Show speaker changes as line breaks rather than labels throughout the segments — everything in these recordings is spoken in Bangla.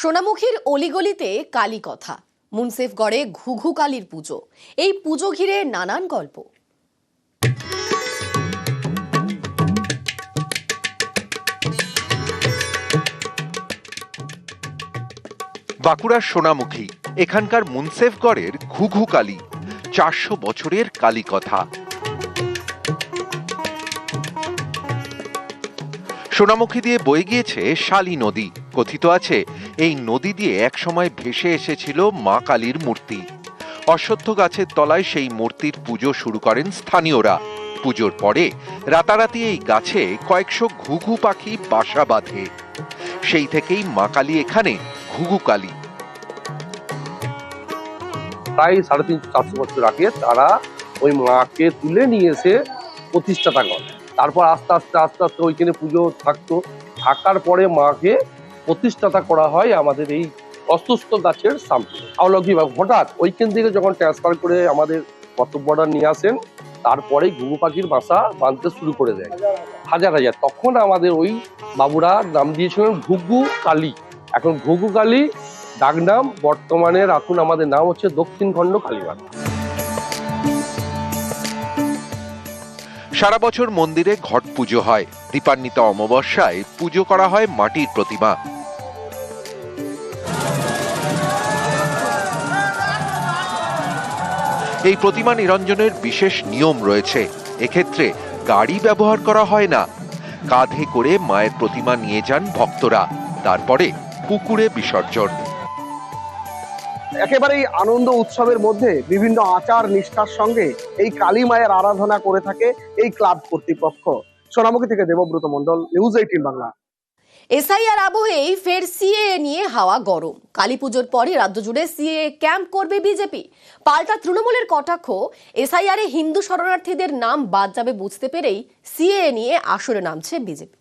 সোনামুখীর অলিগলিতে কালী কথা। মুন্সেফগড়ে ঘুঘু কালীর পুজো। এই পুজো ঘিরে নানান গল্প।
বাঁকুড়ার সোনামুখী, এখানকার মুন্সেফগড়ের ঘুঘু কালী, চারশো বছরের কালী কথা। সোনামুখী দিয়ে বয়ে গিয়েছে শালী নদী। কথিত আছে, এই নদী দিয়ে একসময় ভেসে এসেছিল মা কালীর মূর্তি। অশ্বত্থ গাছের তলায় সেই মূর্তির পুজো শুরু করেন স্থানীয়রা। পুজোর পরে রাতারাতি এই গাছে কয়েকশো ঘুঘু পাখি বাসা বাঁধে। সেই থেকেই মা কালী এখানে ঘুঘু কালী।
প্রায় সাড়ে তিন চারশো বছর আগে তারা ওই মাকে তুলে নিয়ে এসে প্রতিষ্ঠাতা করে। তারপর আস্তে আস্তে আস্তে আস্তে ওইখানে পুজো থাকতো। থাকার পরে মাকে প্রতিষ্ঠাতা করা হয় আমাদের এই অসুস্থ গাছের সামনে। অলৌকিক হঠাৎ ওইখান থেকে যখন ট্রান্সফার করে আমাদের কর্তব্যটা নিয়ে আসেন, তারপরে ঘুঘু পাখির বাসা বাঁধতে শুরু করে দেয়। হাজার হাজার। তখন আমাদের ওই বাবুরা নাম দিয়েছিলেন ঘুঘু কালী। এখন ঘুঘু কালী, ডাকনাম, বর্তমানে রাখুন আমাদের নাম হচ্ছে দক্ষিণ খণ্ড কালীবাড়ি।
সারা বছর মন্দিরে ঘট পুজো হয়। দীপান্বিতা অমাবস্যায় পুজো করা হয় মাটির প্রতিমা। এই প্রতিমা নিরঞ্জনের বিশেষ নিয়ম রয়েছে। এক্ষেত্রে গাড়ি ব্যবহার করা হয় না। কাঁধে করে মায়ের প্রতিমা নিয়ে যান ভক্তরা। তারপরে পুকুরে বিসর্জন।
একেবারেই আনন্দ উৎসবের মধ্যে বিভিন্ন আচার নিষ্ঠার সঙ্গে এই কালী মায়ের আরাধনা করে থাকে এই ক্লাব কর্তৃপক্ষ। সোনামুখী থেকে Debabrata Mondal news eighteen Bangla.
SIR আবহেই ফের সিএএ নিয়ে হাওয়া গরম। কালী পুজোর পরে রাজ্য জুড়ে সিএএ ক্যাম্প করবে বিজেপি। পাল্টা তৃণমূলের কটাক্ষ, এসআইআর হিন্দু শরণার্থীদের নাম বাদ যাবে বুঝতে পেরেই সিএএ নিয়ে আসরে নামছে BJP.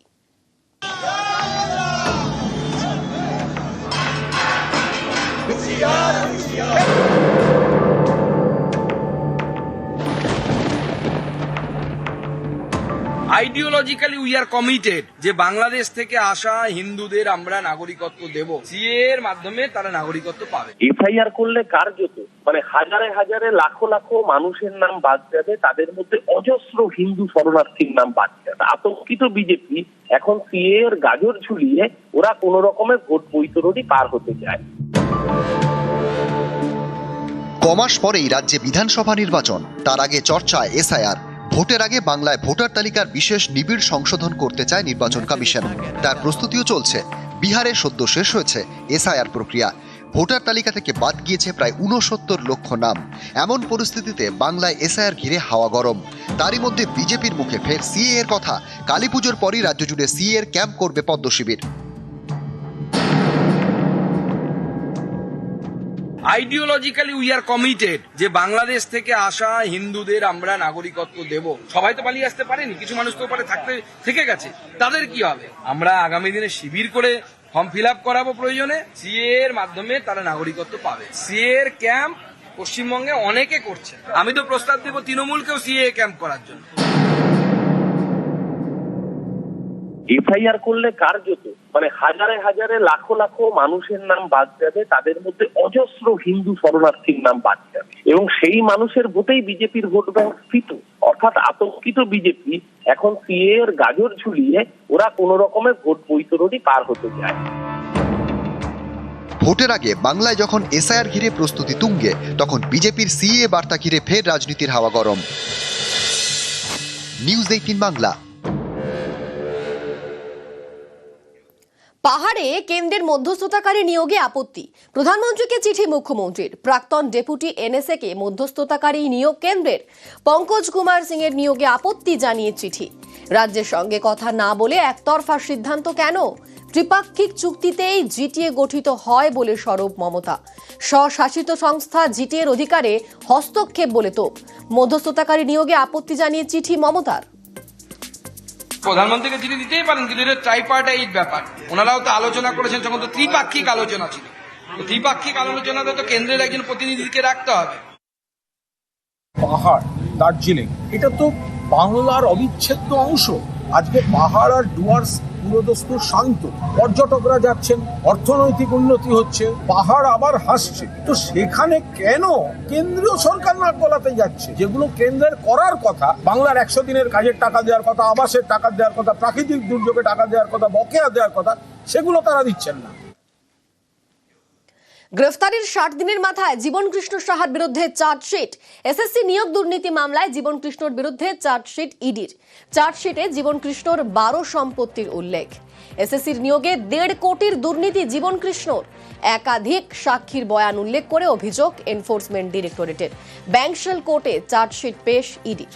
Ideologically we are committed যে বাংলাদেশ থেকে আসা হিন্দুদের আমরা নাগরিকত্ব দেব। সিএ এর মাধ্যমে তারা নাগরিকত্ব পাবে।
এফআইআর করলে কার্যত মানে হাজারে হাজারে লাখো লাখো মানুষের নাম বাদ যাবে তাদের মধ্যে অজস্র হিন্দু শরণার্থীর নাম বাদ যাবে। আতঙ্কিত বিজেপি এখন সিএ এর গাজর ঝুলিয়ে ওরা কোন রকমের ভোট বৈতরণী পার হতে চায়।
কমাস পরেই রাজ্যে বিধানসভা নির্বাচন তার আগে চর্চায় এসআইআর। ভোটের আগে বাংলায় ভোটার তালিকার বিশেষ নিবিড় সংশোধন করতে চায় নির্বাচন কমিশন। তার প্রস্তুতিও চলছে। বিহারে সদ্য শেষ হয়েছে এসআইআর প্রক্রিয়া। ভোটার তালিকা থেকে বাদ গিয়েছে প্রায় উনসত্তর লক্ষ নাম। এমন পরিস্থিতিতে বাংলায় এসআইআর ঘিরে হাওয়া গরম। তারই মধ্যে বিজেপির মুখে ফের সিএ এর কথা। কালী পুজোর পরই রাজ্য জুড়ে সিএ এর ক্যাম্প করবে পদ্ম শিবির
আইডিওলজিক্যালি উই আর কমিটেড যে বাংলাদেশ থেকে আসা হিন্দুদের আমরা নাগরিকত্ব দেব। সবাই তো পালিয়ে আসতে পারেনি, কিছু মানুষ তো পারে থাকতে, থেকে গেছে। তাদের কি হবে? আমরা আগামী দিনে শিবির করে ফর্ম ফিল আপ করাবো প্রয়োজনে। সিএ এর মাধ্যমে তারা নাগরিকত্ব পাবে। সিএ এর ক্যাম্প পশ্চিমবঙ্গে অনেকে করছে। আমি তো প্রস্তাব দেবো তৃণমূলকেও সিএ ক্যাম্প করার জন্য।
এফআইআর করলে কার্যত মানে হাজারে হাজারে, লাখো লাখো মানুষের নাম বাদ যাবে, তাদের মধ্যে অজস্র হিন্দু শরণার্থীর নাম বাদ যাবে। এবং সেই মানুষের ভোটেই বিজেপির ভোট ব্যাংক স্থিত অর্থাৎ আতঙ্কিত বিজেপি, এখন সিএ এর গাজর ঝুলিয়ে ওরা কোন রকমের ভোট বৈতরণী পার হতে চায়
ভোটের আগে বাংলায় যখন এসআইআর ঘিরে প্রস্তুতি তুঙ্গে, তখন বিজেপির সিএ বার্তা ঘিরে ফের রাজনীতির হাওয়া গরম। News eighteen Bangla.
পাহাড়ে কেন্দ্রের মধ্যস্থতাকারী নিয়োগে আপত্তি। প্রধানমন্ত্রীকে চিঠি মুখ্যমন্ত্রীর। প্রাক্তন ডেপুটি এনএসএ কে মধ্যস্থতাকারী নিয়োগ কেন্দ্রের। পঙ্কজ কুমার সিং এর নিয়োগে আপত্তি জানিয়ে চিঠি। রাজ্যের সঙ্গে কথা না বলে একতরফা সিদ্ধান্ত কেন? ত্রিপাক্ষিক চুক্তিতেই জিটিএ গঠিত হয় বলে সরব মমতা। স্বশাসিত সংস্থা জিটিএর অধিকারে হস্তক্ষেপ বলে তো মধ্যস্থতাকারী নিয়োগে আপত্তি জানিয়ে চিঠি মমতার।
প্রধানমন্ত্রীকে চিঠি দিতেই পারেন, কিন্তু এটা ট্রাইপার্টাইট ব্যাপার। ওনারাও তো আলোচনা করেছেন, তখন তো ত্রিপাক্ষিক আলোচনা ছিল। ত্রিপাক্ষিক আলোচনাতে তো কেন্দ্রের একজন প্রতিনিধিকে রাখতে হবে।
পাহাড়, দার্জিলিং, এটা তো বাংলার অবিচ্ছেদ্য অংশ। আজকে পাহাড় আর ডুয়ার্স পুরোদস্তুর শান্ত। পর্যটকরা যাচ্ছেন, অর্থনৈতিক উন্নতি হচ্ছে, পাহাড় আবার হাসছে। তো সেখানে কেন কেন্দ্রীয় সরকার নাক গলাতে যাচ্ছে? যেগুলো কেন্দ্রের করার কথা, বাংলার একশো দিনের কাজের টাকা দেওয়ার কথা, আবাসের টাকা দেওয়ার কথা, প্রাকৃতিক দুর্যোগে টাকা দেওয়ার কথা, বকেয়া দেওয়ার কথা, সেগুলো তারা দিচ্ছেন না।
গ্রেফতারির ষাট দিনের মাথায় জীবন কৃষ্ণ সাহার বিরুদ্ধে চার্জশিট। এসএসসি নিয়োগ দুর্নীতি মামলায় জীবন কৃষ্ণর বিরুদ্ধে চার্জশিট ইডির। চার্জশিটে জীবন কৃষ্ণর বারো সম্পত্তির উল্লেখ। এসএসসির নিয়োগে দেড় কোটির দুর্নীতি জীবন কৃষ্ণর একাধিক সাক্ষীর বয়ান উল্লেখ করে অভিযোগ এনফোর্সমেন্ট ডিরেক্টরেটের। ব্যাংশাল কোর্টে চার্জশিট পেশ ইডির।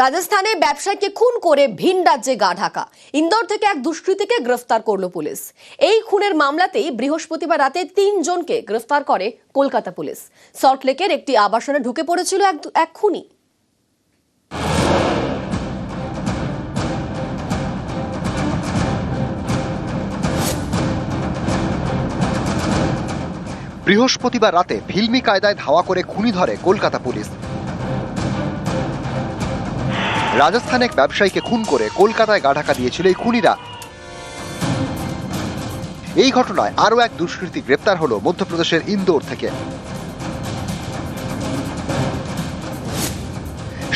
রাজস্থানে ব্যবসায়ীকে খুন করে ভিন রাজ্যে গা ঢাকা। ইন্দোর থেকে এক দুষ্কৃতীকে গ্রেফতার করল পুলিশ। এই খুনের মামলাতেই বৃহস্পতিবার রাতে তিনজনকে গ্রেফতার করে কলকাতা পুলিশ। সল্টলেকের একটি আবাসনে ঢুকে পড়েছিল এক খুনি।
বৃহস্পতিবার রাতে ফিল্মি কায়দায় ধাওয়া করে খুনি ধরে কলকাতা পুলিশ। রাজস্থানে এক ব্যবসায়ীকে খুন করে কলকাতায় গা ঢাকা দিয়েছিল এই খুনিরা। এই ঘটনায় আরও এক দুষ্কৃতী গ্রেপ্তার হলো মধ্যপ্রদেশের ইন্দোর থেকে।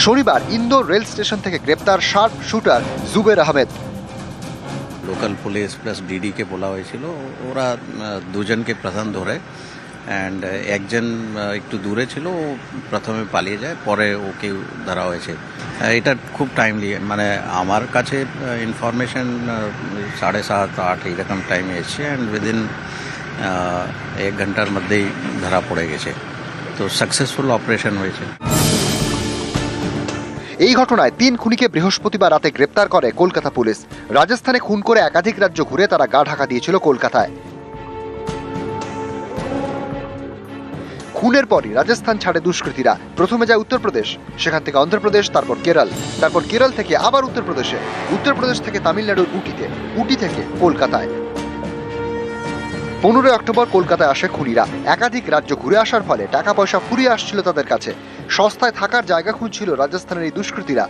শনিবার ইন্দোর রেল স্টেশন থেকে গ্রেপ্তার sharp shooter Zubair Ahmed.
Local police plus ডিডিকে বলা হয়েছিল। ওরা দুজনকে প্রথম ধরে অ্যান্ড একজন একটু দূরে ছিল ও প্রথমে পালিয়ে যায় পরে ওকে ধরা হয়েছে। আহ, এটা খুব টাইমলি মানে আমার কাছে ইনফরমেশন সাড়ে সাত আট এইরকম টাইমে এসছে অ্যান্ড উইদিন এক ঘণ্টার মধ্যেই ধরা পড়ে গেছে। তো সাকসেসফুল অপারেশন হয়েছে।
এই ঘটনায় তিন খুনিকে বৃহস্পতিবার রাতে গ্রেপ্তার করে কলকাতা পুলিশ। রাজস্থানে খুন করে একাধিক রাজ্য ঘুরে তারা গা ঢাকা দিয়েছিল কলকাতায়। খুনের পরই রাজস্থান ছাড়ে দুষ্কৃতীরা। প্রথমে যায় উত্তরপ্রদেশ, সেখান থেকে অন্ধ্রপ্রদেশ, তারপর কেরল। তারপর কেরল থেকে আবার উত্তরপ্রদেশে, উত্তরপ্রদেশ থেকে তামিলনাড়ুর উটিতে, উটি থেকে কলকাতায়। পনেরোই অক্টোবর কলকাতায় আসে খুনিরা। একাধিক রাজ্য ঘুরে আসার ফলে টাকা পয়সা ফুরিয়ে আসছিল তাদের কাছে। সস্তায় থাকার জায়গা খুঁজছিল রাজস্থানের এই দুষ্কৃতীরা।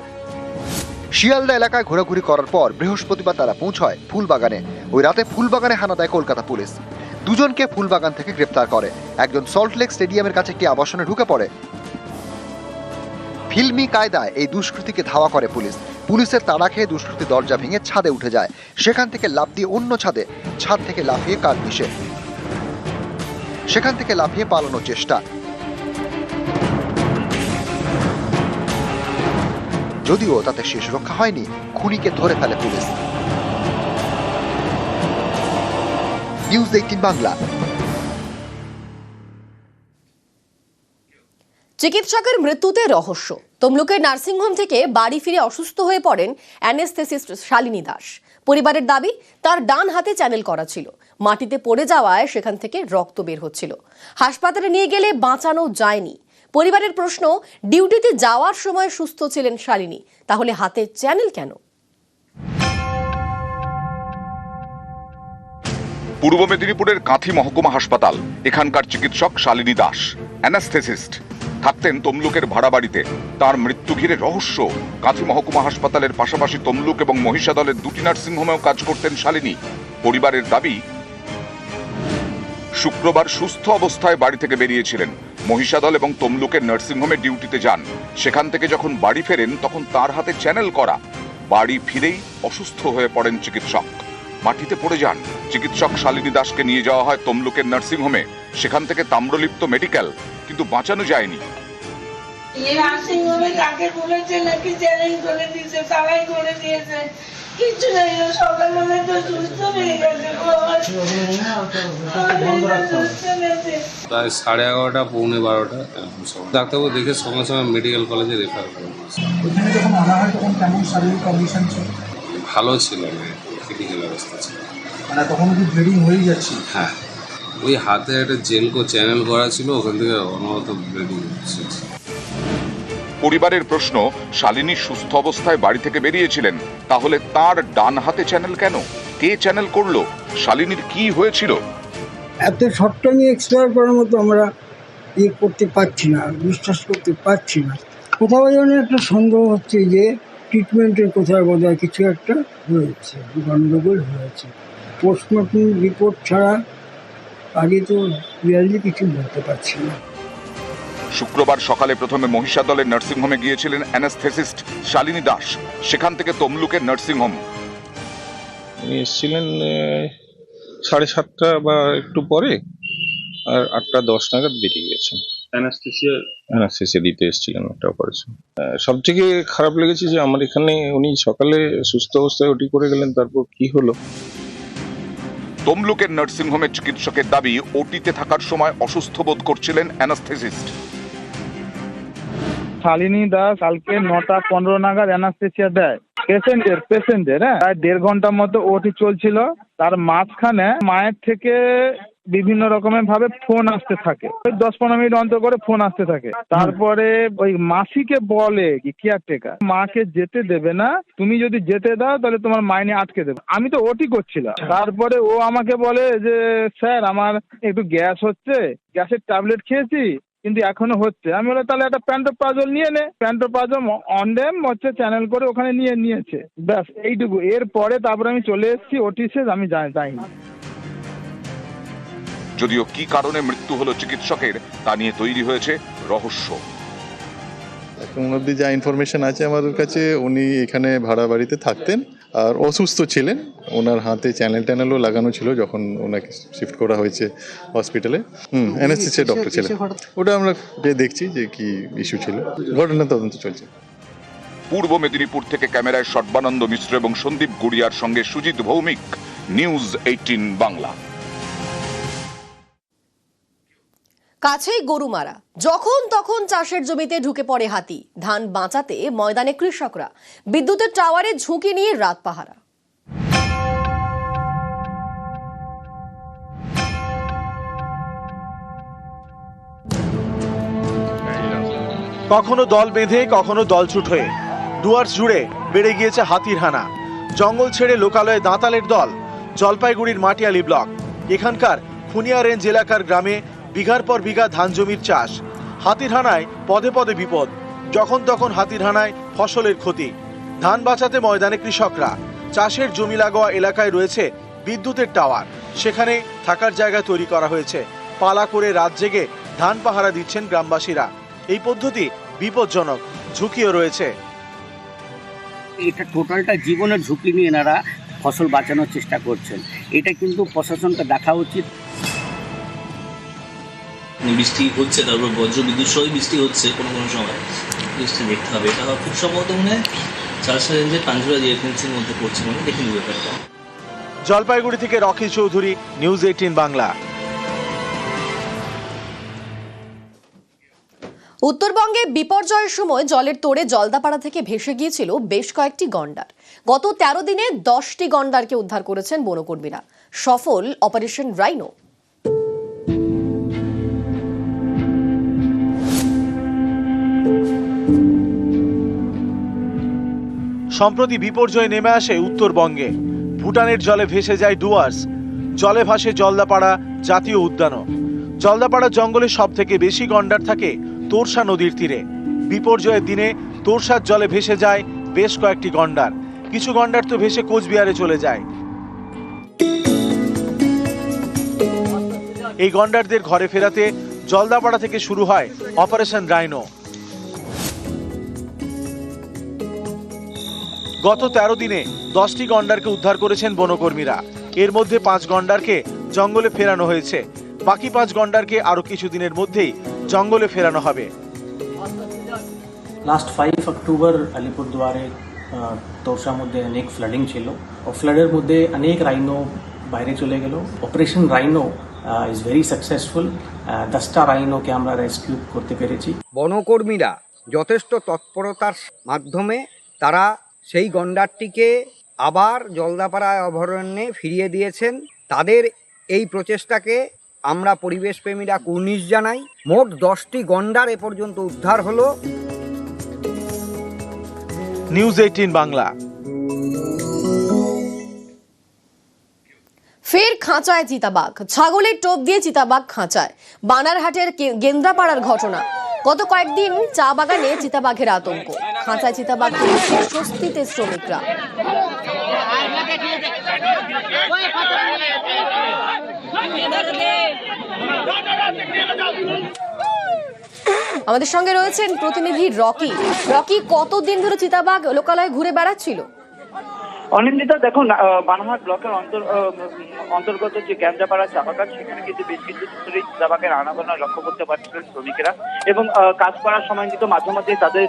শিয়ালদা এলাকায় ঘোরাঘুরি করার পর বৃহস্পতিবার তারা পৌঁছয় ফুলবাগানে। ওই রাতে ফুলবাগানে হানা দেয় কলকাতা পুলিশ। দুজনকে ফুলবাগান থেকে গ্রেপ্তার করে। একজন সল্টলেক স্টেডিয়ামের কাছে একটি আবাসনে ঢুকে পড়ে। ফিল্মি কায়দায় এই দুষ্কৃতীকে ধাওয়া করে পুলিশ। পুলিশের তাড়া খেয়ে দুষ্কৃতী দরজা ভেঙে ছাদে উঠে যায়। সেখান থেকে লাফ দিয়ে অন্য ছাদে, ছাদ থেকে লাফিয়ে কার মিশে। সেখান থেকে লাফিয়ে পালানোর চেষ্টা। যদিও তাতে শেষ রক্ষা হয়নি, খুনিকে ধরে ফেলে পুলিশ। নিউজ এইটিন বাংলা
চিকিৎসকের মৃত্যুতে রহস্য। তমলুকের নার্সিংহোম থেকে বাড়ি ফিরে অসুস্থ হয়ে পড়েন অ্যানেস্থেসিস্ট শালিনী দাস। পরিবারের দাবি, তার ডান হাতে চ্যানেল করা ছিল। মাটিতে পড়ে যাওয়ায় সেখান থেকে রক্ত বের হচ্ছিল। হাসপাতালে নিয়ে গেলে বাঁচানো যায়নি। পরিবারের প্রশ্ন, ডিউটিতে যাওয়ার সময় সুস্থ ছিলেন শালিনী। তাহলে হাতে চ্যানেল কেন?
পূর্ব মেদিনীপুরের কাঁথি মহকুমা হাসপাতাল। এখানকার চিকিৎসক শালিনী দাস। অ্যানাস্থেসিস্ট। থাকতেন তমলুকের ভাড়া বাড়িতে তার মৃত্যু ঘিরে রহস্য। কাঁথি মহকুমা হাসপাতালের পাশাপাশি তমলুক এবং মহিষাদলের দুটি নার্সিংহোমেও কাজ করতেন শালিনী। পরিবারের দাবি, শুক্রবার সুস্থ অবস্থায় বাড়ি থেকে বেরিয়েছিলেন। মহিষাদল এবং তমলুকের নার্সিংহোমে ডিউটিতে যান। সেখান থেকে যখন বাড়ি ফেরেন, তখন তার হাতে চ্যানেল করা। বাড়ি ফিরেই অসুস্থ হয়ে পড়েন চিকিৎসক। মাটিতে পড়ে যান। চিকিৎসক শালিনী দাসকে নিয়ে যাওয়া হয় তমলুকের নার্সিংহোমে। সেখান থেকে তাম্রলিপ্ত মেডিকেল কিন্তু বাঁচানো যায়নি।
এই নার্সিংহোমে কাকে বলেছে নাকি চ্যালেঞ্জ করে দিয়েছে তারাই করে দিয়েছে। কিচ্ছু জানি সকালবেলা তো সুস্থ হয়ে গেছে গো আমার আমার সুস্থ হয়েছে
প্রায় সাড়ে এগারোটা পৌনে বারোটা ডাক্তারবাবু দেখে সঙ্গে সঙ্গে মেডিকেল কলেজে রেফার করে দিয়েছে।
ওখানে যখন আনা তখন কেমন শারীরিক কন্ডিশন ছিল?
ভালো ছিল। ক্রিটিক্যাল অবস্থা ছিল
মানে তখন কি ব্লিডিং হয়ে যাচ্ছে?
হ্যাঁ। ওই হাতে একটা জেলকো চ্যানেল করা ছিল ওখান থেকে অনবরত ব্লিডিং হচ্ছে।
পরিবারের প্রশ্ন শালিনী সুস্থ অবস্থায় বাড়ি থেকে বেরিয়েছিলেন তাহলে তার ডান হাতে চ্যানেল কেন? কে চ্যানেল করল? শালিনীর কি হয়েছিল?
এত শর্ট টাইমে এক্সপায়ার করার মতো আমরা
ইয়ে করতে পারছি না বিশ্বাস করতে পারছি না। কোথাও যেন একটা সন্দেহ হচ্ছে যে ট্রিটমেন্টের কোথাও বোধহয় কিছু একটা হয়েছে গণ্ডগোল হয়েছে। পোস্টমর্টম রিপোর্ট ছাড়া আগে তো রিয়ালি কিছু বলতে পারছি না।
শুক্রবার সকালে প্রথমে মহিষাদলের নার্সিংহোমে গিয়েছিলেন অ্যানাস্থেসিস্ট শালিনী দাস। সেখান থেকে তমলুকের নার্সিংহোম।
উনি এসেছিলেন সাড়ে সাতটা বা একটু পরে আর আটটা দশ নাগাদ বেরিয়ে গেছেন। অ্যানাস্থেসিয়া? অ্যানাস্থেসিয়া দিতে এসেছিলেন একটা অপারেশন সব থেকে খারাপ লেগেছে যে আমার এখানে উনি সকালে সুস্থ অবস্থায় ওটি করে গেলেন তারপর কি হলো?
তমলুকের নার্সিংহোমের চিকিৎসকের দাবি ওটিতে থাকার সময় অসুস্থ বোধ করছিলেন অ্যানাস্থেসিস্ট।
শালিনী দাস কালকে নটা পনেরো নাগাদ অ্যানাস্থেসিয়া দেয়। পেশেন্টের পেশেন্টের হ্যাঁ? প্রায় দেড় ঘণ্টার মতো ওটি চলছিল। তার মাঝখানে মায়ের থেকে বিভিন্ন রকমের ভাবে ফোন আসতে থাকে। ওই দশ পনেরো মিনিট অন্তর করে ফোন আসতে থাকে। তারপরে ওই মাসিকে বলে কি কেয়ারটেকার মাকে যেতে দেবে না, তুমি যদি যেতে দাও তাহলে তোমার মাইনে আটকে দেবে। আমি তো ওটি করছিলাম। তারপরে ও আমাকে বলে যে, স্যার, আমার একটু গ্যাস হচ্ছে, গ্যাসের ট্যাবলেট খেয়েছি, কিন্তু এখনও হচ্ছে। আমি বলে তাহলে একটা প্যান্টোপ্রাজল নিয়ে নে। প্যান্টোপ্রাজল অনডেম হচ্ছে চ্যানেল করে ওখানে নিয়ে নিয়েছে। ব্যাস, এইটুকু। এরপরে তারপরে আমি চলে এসেছি ওটি শেষ, আমি যাই যাইনি।
যদিও কি কারণে মৃত্যু হলো চিকিৎসকের তা নিয়ে তৈরি হয়েছে রহস্য।
এখন অবধি যা ইনফরমেশন আছে আমাদের কাছে উনি এখানে ভাড়া বাড়িতে থাকতেন আর অসুস্থ ছিলেন। ওনার হাতে চ্যানেল ট্যানেলও লাগানো ছিল যখন ওনাকে শিফট করা হয়েছে হসপিটালে হুম এনএসসি ডক্টর ছিলেন। ওটা আমরা যে দেখছি যে কি ইস্যু ছিল। ঘটনা তদন্ত চলছে।
পূর্ব মেদিনীপুর থেকে ক্যামেরায় সর্বানন্দ মিশ্র এবং সন্দীপ গুড়িয়ার সঙ্গে সুজিত ভৌমিক নিউজ এইটিন বাংলা।
কাছেই গরু মারা। যখন তখন চাষের জমিতে ঢুকে পড়ে হাতি। ধান বাঁচাতে ময়দানে কৃষকরা। বিদ্যুতের টাওয়ারে ঝুঁকি নিয়ে রাত পাহারা।
কখনো দল বেঁধে, কখনো দলছুট হয়ে দুয়ার জুড়ে বেড়ে গিয়েছে হাতির হানা। জঙ্গল ছেড়ে লোকালয়ে দাঁতালের দল। জলপাইগুড়ির মাটিয়ালি ব্লক। এখানকার খুনিয়া রেঞ্জ এলাকার গ্রামে বিঘার পর বিঘা ধান জমির চাষ। হাতির হানায় পদে পদে বিপদ, যখন তখন হাতির হানায় ফসলের ক্ষতি। ধান বাঁচাতে ময়দানে কৃষকরা, চাষের জমি লাগোয়া এলাকায় রয়েছে বিদ্যুতের টাওয়ার। সেখানে থাকার জায়গা তৈরি করা হয়েছে। পালা করে রাত জেগে ধান পাহারা দিচ্ছেন গ্রামবাসীরা। এই পদ্ধতি বিপজ্জনক, ঝুঁকিও রয়েছে।
এটা টোটালটা জীবনের ঝুঁকি নিয়ে এনারা ফসল বাঁচানোর চেষ্টা করছেন। এটা কিন্তু প্রশাসনকে দেখা উচিত।
বৃষ্টি হচ্ছে তারপর বজ্র বিদ্যুৎ সহ বৃষ্টি হচ্ছে কোনো কোনো সময়। বৃষ্টি দেখতে হবে। এটা খুব সম্ভবত মনে হয় চারশো রেঞ্জের পাঞ্জুরা যে এজেন্সির মধ্যে পড়ছে মনে দেখে নিবে ব্যাপারটা।
জলপাইগুড়ি থেকে Rocky Chowdhury news eighteen Bangla.
উত্তরবঙ্গে বিপর্যয়ের সময় জলের তোড়ে জলদাপাড়া থেকে ভেসে গিয়েছিল বেশ কয়েকটি গন্ডার। গত তেরো দিনে দশটি গন্ডারকে উদ্ধার করেছেন বনকর্মীরা। সফল অপারেশন রাইনো।
সম্প্রতি বিপর্যয় নেমে আসে উত্তরবঙ্গে। ভুটানের জলে ভেসে যায় ডুয়ার্স। জলে ভাসে জলদাপাড়া জাতীয় উদ্যানও। জলদাপাড়া জঙ্গলে সব থেকে বেশি গন্ডার থাকে তোরসা নদীর তীরে। বিপর্যয়ের দিনে তোরসার জলে ভেসে যায় বেশ কয়েকটি গন্ডার। কিছু গন্ডার তো ভেসে কোচবিহারে চলে যায়। এই গন্ডারদের ঘরে ফেরাতে জলদাপাড়া থেকে শুরু হয় অপারেশন রাইনো গত তেরো দিনে দশটি গন্ডারকে উদ্ধার করেছেন বনকর্মীরা। এর মধ্যে পাঁচ গন্ডারকে জঙ্গলে ফেরানো হয়েছে। বাকি পাঁচ গন্ডারকে আরও কিছুদিনের মধ্যেই জঙ্গলে ফেরানো হবে।
লাস্ট ফাইভ অক্টোবর আলিপুরদুয়ারে তোরসার মধ্যে অনেক ফ্লাডিং ছিল। ও ফ্লাডের মধ্যে অনেক রাইনো বাইরে চলে গেল। Operation rhino is very successful দশটা রাইনোকে আমরা রেস্কিউ করতে পেরেছি।
বনকর্মীরা যথেষ্ট তৎপরতার মাধ্যমে তারা সেই গন্ডারটিকে আবার জলদাপাড়া অভয়ারণ্যে ফিরিয়ে দিয়েছেন। তাদের এই প্রচেষ্টাকে আমরা পরিবেশপ্রেমীরা কুর্নিশ জানাই। মোট দশটি গন্ডার এ পর্যন্ত উদ্ধার হলো।
News eighteen Bangla.
ফের খাঁচায় চিতাবাঘ। ছাগলের টোপ দিয়ে চিতাবাঘ খাঁচায়। বানারহাটের গেন্দ্রাপাড়ার ঘটনা। গত কয়েকদিন চা বাগানে চিতাবাঘের আতঙ্ক। খাঁচায় চিতাবাঘ স্বস্তিতে শ্রমিকরা। আমাদের সঙ্গে রয়েছেন প্রতিনিধি রকি। রকি, কতদিন ধরে চিতাবাঘ লোকালয়ে ঘুরে বেড়াচ্ছিল?
অনিন্দিতা, দেখুন বানাহাট ব্লকের অন্তর অন্তর্গত যে গ্যাঞ্জাপাড়া চা বাগান সেখানে কিন্তু বেশ কিছু ধরে চা আনাগোনা লক্ষ্য করতে পারছিলেন শ্রমিকেরা এবং কাজ করার সময় কিন্তু মাঝে মাঝে তাদের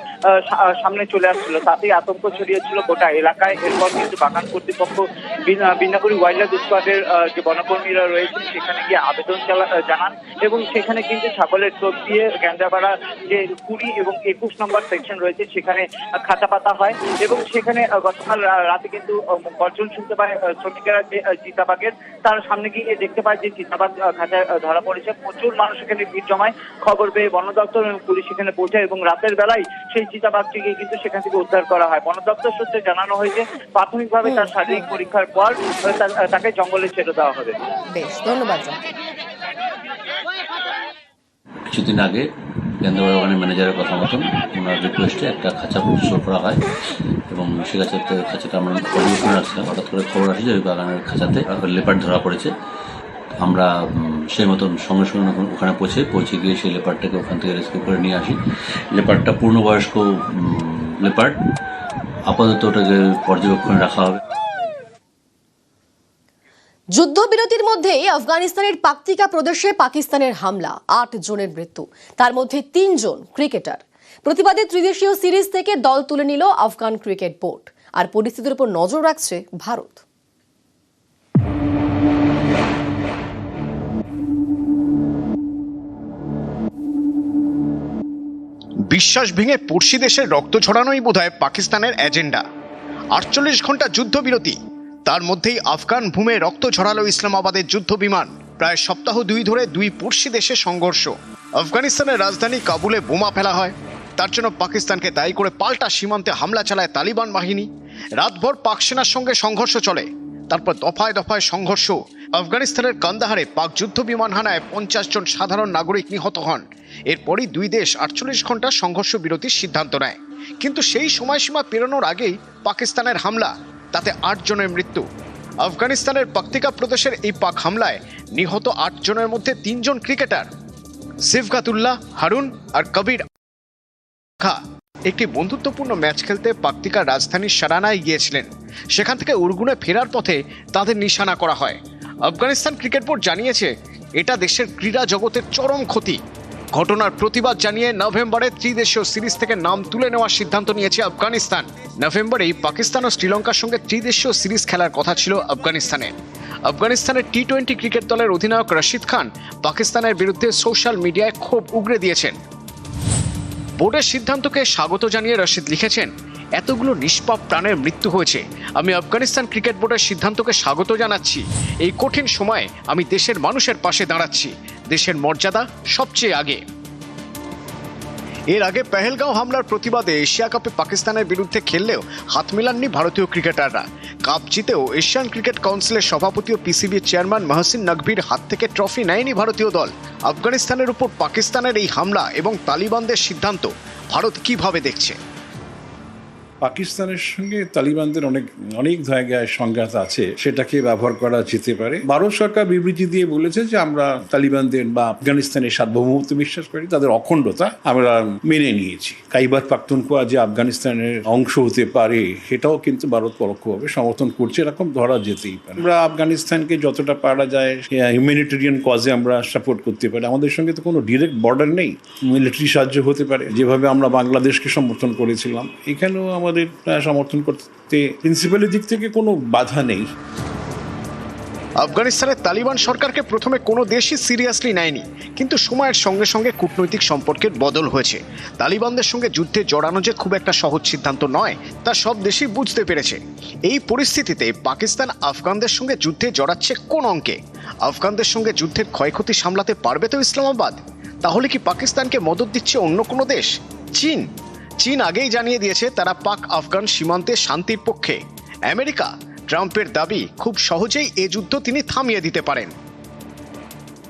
সামনে চলে আসছিল। তাতেই আতঙ্ক ছড়িয়েছিল গোটা এলাকায়। এরপর কিন্তু বাগান কর্তৃপক্ষ বিনা- বিনাপুরি ওয়াইল্ড লাইফ স্কোয়াডের যে বনকর্মীরা রয়েছেন, সেখানে গিয়ে আবেদন জানান এবং সেখানে কিন্তু ছাগলের টোপ দিয়ে গ্যাঞ্জাপাড়া যে কুড়ি এবং একুশ নম্বর সেকশন রয়েছে, সেখানে খাতা পাতা হয় এবং সেখানে গতকাল রাতে কিন্তু আহ, গর্জন শুনতে পায় শ্রমিকেরা যে আহ, চিতাবাঘের তার সামনে গিয়ে দেখতে পায় যে চিতাবাঘ আহ, খাঁচায় ধরা পড়েছে। প্রচুর মানুষ এখানে ভিড় জমায়। খবর পেয়ে বন দপ্তর এবং পুলিশ সেখানে পৌঁছায় এবং রাতের বেলায় সেই চিতাবাঘটিকে কিন্তু সেখান থেকে উদ্ধার করা হয়। বন দপ্তর সূত্রে জানানো হয়েছে প্রাথমিকভাবে তার শারীরিক পরীক্ষার পর তাকে জঙ্গলে ছেড়ে দেওয়া হবে।
বেশ ধন্যবাদ।
কিছুদিন আগে কেন্দ্র বাগানের ম্যানেজারের কথা মতন ওনার রিকোয়েস্টে একটা খাঁচা প্রস্তুত করা হয় এবং সে খাঁচাতে খাঁচাটা আমরা পর্যবেক্ষণে রাখছিলাম হঠাৎ করে খবর আসে যে ওই বাগানের খাঁচাতে লেপার্ড ধরা পড়েছে। আমরা সেই মতন সঙ্গে সঙ্গে ওখানে- পৌঁছে পৌঁছে গিয়ে সেই লেপার্ডটাকে ওখান থেকে রেস্কিউ করে নিয়ে আসি। লেপার্ডটা পূর্ণবয়স্ক লেপার্ড আপাতত ওটাকে পর্যবেক্ষণে রাখা হবে।
যুদ্ধবিরতির মধ্যেই আফগানিস্তানের পাকতিকা প্রদেশে পাকিস্তানের হামলা, আট জনের মৃত্যু, তার মধ্যে তিনজন ক্রিকেটার। প্রতিবাদে ত্রিদেশীয় সিরিজ থেকে দল তুলে নিল আফগান ক্রিকেট বোর্ড, আর পরিস্থিতির উপর নজর রাখছে ভারত।
বিশ্বাস ভেঙে পড়শি দেশের রক্ত ছড়ানোই বোধহয় পাকিস্তানের এজেন্ডা। আটচল্লিশ ঘণ্টা যুদ্ধবিরতি তার মধ্যেই আফগান ভূমে রক্ত ছড়ালো ইসলামাবাদের যুদ্ধ বিমান। প্রায় সপ্তাহ দুই ধরে দুই পড়শি দেশে সংঘর্ষ। আফগানিস্তানের রাজধানী কাবুলে বোমা ফেলা হয়। তার জন্য পাকিস্তানকে দায়ী করে পাল্টা সীমান্তে হামলা চালায় তালিবান বাহিনী। রাতভর পাক সেনার সঙ্গে সংঘর্ষ চলে। তারপর দফায় দফায় সংঘর্ষ। আফগানিস্তানের কান্দাহারে পাক যুদ্ধ বিমান হানায় পঞ্চাশ জন সাধারণ নাগরিক নিহত হন। এরপরই দুই দেশ আটচল্লিশ ঘণ্টা সংঘর্ষ বিরতির সিদ্ধান্ত নেয়। কিন্তু সেই সময়সীমা পেরোনোর আগেই পাকিস্তানের হামলা তাতে আট জনের মৃত্যু। আফগানিস্তানের পাক্তিকা প্রদেশের এই পাক হামলায় নিহত আট জনের মধ্যে তিনজন ক্রিকেটার। সিফগাতুল্লাহ, হারুন আর কবির খা একটি বন্ধুত্বপূর্ণ ম্যাচ খেলতে পাক্তিকার রাজধানীর সারানায় গিয়েছিলেন। সেখান থেকে উর্গুনে ফেরার পথে তাদের নিশানা করা হয়। আফগানিস্তান ক্রিকেট বোর্ড জানিয়েছে, এটা দেশের ক্রীড়া জগতের চরম ক্ষতি। ঘটনার প্রতিবাদ জানিয়ে নভেম্বরে ত্রিদেশীয় সিরিজ থেকে নাম তুলে নেওয়ার সিদ্ধান্ত নিয়েছে আফগানিস্তান। নভেম্বরেই পাকিস্তান ও শ্রীলঙ্কার সঙ্গে ত্রিদেশীয় সিরিজ খেলার কথা ছিল আফগানিস্তানের আফগানিস্তানের টি টোয়েন্টি ক্রিকেট দলের অধিনায়ক রশিদ খান পাকিস্তানের বিরুদ্ধে সোশ্যাল মিডিয়ায় ক্ষোভ উগরে দিয়েছেন। বোর্ডের সিদ্ধান্তকে স্বাগত জানিয়ে রশিদ লিখেছেন, এতগুলো নিষ্পাপ প্রাণের মৃত্যু হয়েছে। আমি আফগানিস্তান ক্রিকেট বোর্ডের সিদ্ধান্তকে স্বাগত জানাচ্ছি। এই কঠিন সময়ে আমি দেশের মানুষের পাশে দাঁড়াচ্ছি। দেশের মর্যাদা সবচেয়ে আগে। এর আগে পেহেলগাঁও হামলার প্রতিবাদে এশিয়া কাপে পাকিস্তানের বিরুদ্ধে খেললেও হাত মেলাননি ভারতীয় ক্রিকেটাররা। কাপ জিতেও এশিয়ান ক্রিকেট কাউন্সিলের সভাপতি ও পিসিবির চেয়ারম্যান মহসিন নকভির হাত থেকে ট্রফি নেয়নি ভারতীয় দল। আফগানিস্তানের উপর পাকিস্তানের এই হামলা এবং তালিবানদের সিদ্ধান্ত ভারত কীভাবে দেখছে?
পাকিস্তানের সঙ্গে তালিবানদের অনেক অনেক জায়গায় সংঘাত আছে, সেটাকে ব্যবহার করা যেতে পারে। ভারত সরকার বিবৃতি দিয়ে বলেছে যে আমরা তালিবানদের বা আফগানিস্তানের সার্বভৌমত্ব বিশ্বাস করি, তাদের অখণ্ডতা আমরা মেনে নিয়েছি। কাইবার পাখতুনখোয়া যে আফগানিস্তানের অংশ হতে পারে, সেটাও কিন্তু ভারত পরোক্ষভাবে সমর্থন করছে, এরকম ধরা যেতেই পারে। আমরা আফগানিস্তানকে যতটা পারা যায় হিউম্যানিটেরিয়ান কজে আমরা সাপোর্ট করতে পারি। আমাদের সঙ্গে তো কোনো ডিরেক্ট বর্ডার নেই। মিলিটারি সাহায্য হতে পারে। যেভাবে আমরা বাংলাদেশকে সমর্থন করেছিলাম, এখানেও আমাদের সমর্থন করতে প্রিন্সিপালের দিক থেকে কোনো বাধা নেই।
আফগানিস্তানের তালিবান সরকারকে প্রথমে কোনো দেশই সিরিয়াসলি নেয়নি, কিন্তু সময়ের সঙ্গে সঙ্গে কূটনৈতিক সম্পর্কের বদল হয়েছে। তালিবানদের সঙ্গে যুদ্ধে জড়ানো যে খুব একটা সহজ সিদ্ধান্ত নয়, তা সব দেশই বুঝতে পেরেছে। এই পরিস্থিতিতে পাকিস্তান আফগানদের সঙ্গে যুদ্ধে জড়াচ্ছে কোন অঙ্কে? আফগানদের সঙ্গে যুদ্ধের ক্ষয়ক্ষতি সামলাতে পারবে তো ইসলামাবাদ? তাহলে কি পাকিস্তানকে মদত দিচ্ছে অন্য কোনো দেশ? চীন? চীন আগেই জানিয়ে দিয়েছে তারা পাক আফগান সীমান্তে শান্তির পক্ষে। আমেরিকা, ট্রাম্পের দাবি, খুব সহজেই এ যুদ্ধ তিনি থামিয়ে দিতে পারেন।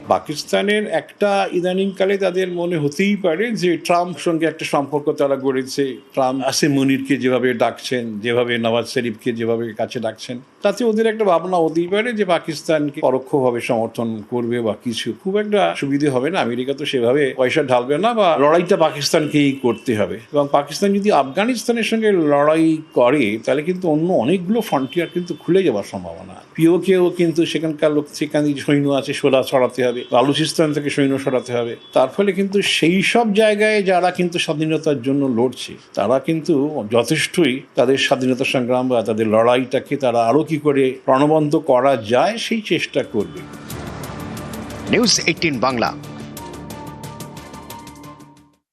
পাকিস্তানের একটা ইদানিংকালে তাদের মনে হতেই পারে যে ট্রাম্প সঙ্গে একটা সম্পর্ক তারা গড়েছে। ট্রাম্প আসে মনিরকে যেভাবে ডাকছেন, যেভাবে নওয়াজ শরীফকে যেভাবে কাছে ডাকছেন, তাতে ওদের একটা ভাবনা হতেই পারে যে পাকিস্তানকে পরোক্ষভাবে সমর্থন করবে বা কিছু। খুব একটা সুবিধে হবে না। আমেরিকা তো সেভাবে পয়সা ঢালবে না বা লড়াইটা পাকিস্তানকেই করতে হবে। এবং পাকিস্তান যদি আফগানিস্তানের সঙ্গে লড়াই করে, তাহলে কিন্তু অন্য অনেকগুলো ফ্রন্টিয়ার কিন্তু খুলে যাওয়ার সম্ভাবনা। পিওকেও কিন্তু সেখানকার লোক, সেখানে সৈন্য আছে সোলা ছড়াতে হবে বালুচিস্তান থেকে সৈন্য সরাতে হবে। তার ফলে কিন্তু সেই সব জায়গায় যারা কিন্তু স্বাধীনতার জন্য লড়ছে, তারা কিন্তু যথেষ্টই তাদের স্বাধীনতা সংগ্রাম বা তাদের লড়াইটাকে তারা আরও কি করে প্রাণবন্ত করা যায়, সেই চেষ্টা করবে।
News eighteen Bangla.